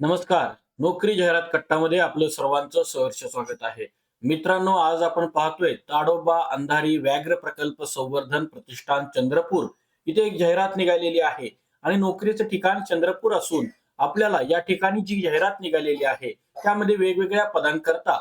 नमस्कार. नोकरी जाहिरात कट्टामध्ये आपलं सर्वांचं सहर्ष स्वागत आहे. मित्रांनो आज आपण पाहतोय ताडोबा अंधारी व्याघ्र प्रकल्प संवर्धन प्रतिष्ठान चंद्रपूर. इथे एक जाहिरात निघालेली आहे आणि नोकरीचं ठिकाण चंद्रपूर असून आपल्याला या ठिकाणी जी जाहिरात निघालेली आहे त्यामध्ये वेगवेगळ्या पदांकरता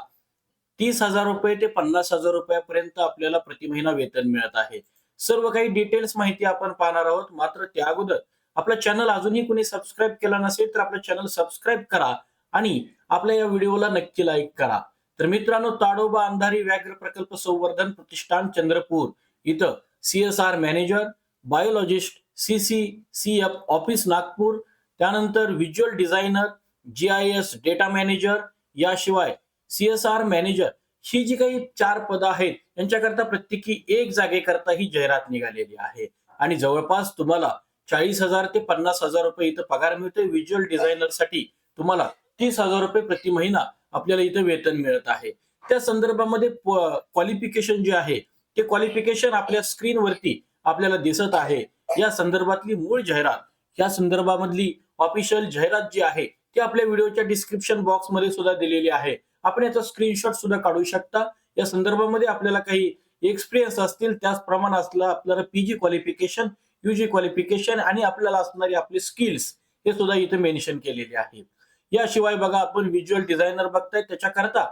तीस हजार रुपये ते पन्नास हजार रुपयापर्यंत आपल्याला प्रति महिना वेतन मिळत आहे. सर्व काही डिटेल्स माहिती आपण पाहणार आहोत. मात्र त्या अगोदर आपलं चॅनल अजूनही कुणी सबस्क्राईब केला नसेल तर आपलं चॅनल सबस्क्राईब करा आणि आपल्या या व्हिडिओला नक्की लाईक करा. तर मित्रांनो ताडोबा अंधारी व्याघ्र प्रकल्प संवर्धन प्रतिष्ठान चंद्रपूर. इथं CSR manager biologist C C C F office Nagpur. त्यानंतर visual designer G I S data manager याशिवाय सीएसआर मॅनेजर ही जी काही चार पदं आहेत यांच्याकरता प्रत्येकी एक जागेकरता ही जाहिरात निघालेली आहे. आणि जवळपास तुम्हाला चाळीस हजार ते पन्नास हजार रुपये इथं पगार मिळतोय. व्हिज्युअल डिझायनरसाठी तुम्हाला तीस हजार रुपये प्रति महिना आपल्याला इथं वेतन मिळत आहे. त्या संदर्भामध्ये क्वालिफिकेशन जे आहे ते क्वालिफिकेशन आपल्या स्क्रीनवरती आपल्याला दिसत आहे. या संदर्भातली मूळ जाहिरात या संदर्भामधली ऑफिशियल जाहिरात जी आहे ती आपल्या व्हिडिओच्या डिस्क्रिप्शन बॉक्समध्ये सुद्धा दिलेली आहे. आपण याचा स्क्रीनशॉट सुद्धा काढू शकता. या संदर्भामध्ये आपल्याला काही एक्सपिरियन्स असतील त्याचप्रमाणे असलं आपल्याला पीजी क्वालिफिकेशन युजी क्वालिफिकेशन आणि आपल्याला असणारी आपली स्किल्स हे सुद्धा इथे मेन्शन केलेले आहे. याशिवाय बघा आपण व्हिज्युअल डिझायनर बघताय त्याच्याकरता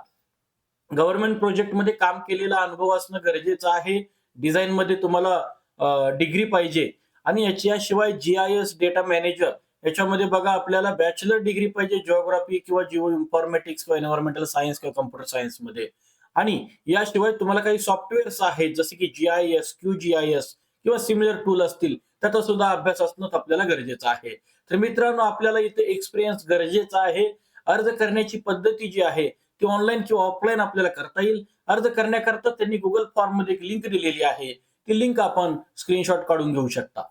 गव्हर्नमेंट प्रोजेक्टमध्ये काम केलेला अनुभव असणं गरजेचं आहे. डिझाईन मध्ये तुम्हाला डिग्री पाहिजे. आणि याच्याशिवाय G I S data manager याच्यामध्ये बघा आपल्याला बॅचलर डिग्री पाहिजे जिओग्राफी किंवा जिओ इन्फॉर्मॅटिक्स किंवा एन्व्हायरमेंटल सायन्स किंवा कम्प्युटर सायन्समध्ये. आणि याशिवाय तुम्हाला काही सॉफ्टवेअर्स आहेत जसे की G I S Q G I S किंवा सिमिलर टूल असतील त्याचा सुद्धा अभ्यास असणं आपल्याला गरजेचं आहे. तर मित्रांनो आपल्याला इथे एक्सपिरियन्स गरजेचा आहे. अर्ज करण्याची पद्धती जी आहे ती ऑनलाईन किंवा ऑफलाईन आपल्याला करता येईल. अर्ज करण्याकरता त्यांनी गुगल फॉर्ममध्ये एक लिंक दिलेली आहे. ती लिंक आपण स्क्रीनशॉट काढून घेऊ शकता.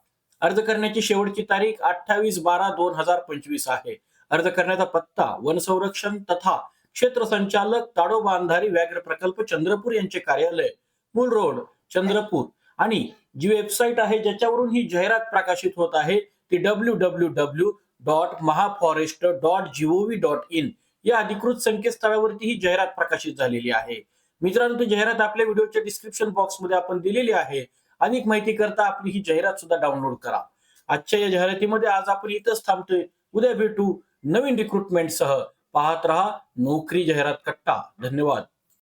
अर्ज करण्याची शेवटची तारीख अठ्ठावीस बारा दोन हजार पंचवीस आहे. अर्ज करण्याचा पत्ता वन संरक्षण तथा क्षेत्र संचालक ताडोबा अंधारी व्याघ्र प्रकल्प चंद्रपूर यांचे कार्यालय मूल रोड चंद्रपूर. आणि जी वेबसाईट आहे ज्याच्यावरून ही जाहिरात प्रकाशित होत आहे ती W W W dot Mahaforest dot G O V dot in या अधिकृत संकेतस्थळावरती ही जाहिरात प्रकाशित झालेली आहे. मित्रांनो ती जाहिरात आपल्या व्हिडिओच्या डिस्क्रिप्शन बॉक्समध्ये आपण दिलेली आहे. अधिक माहिती करता आपली ही जाहिरात सुद्धा डाउनलोड करा. आजच्या या जाहिरातीमध्ये आज आपण इथंच थांबतोय. उद्या भेटू नवीन रिक्रुटमेंट सह. पाहत रहा नोकरी जाहिरात कट्टा. धन्यवाद.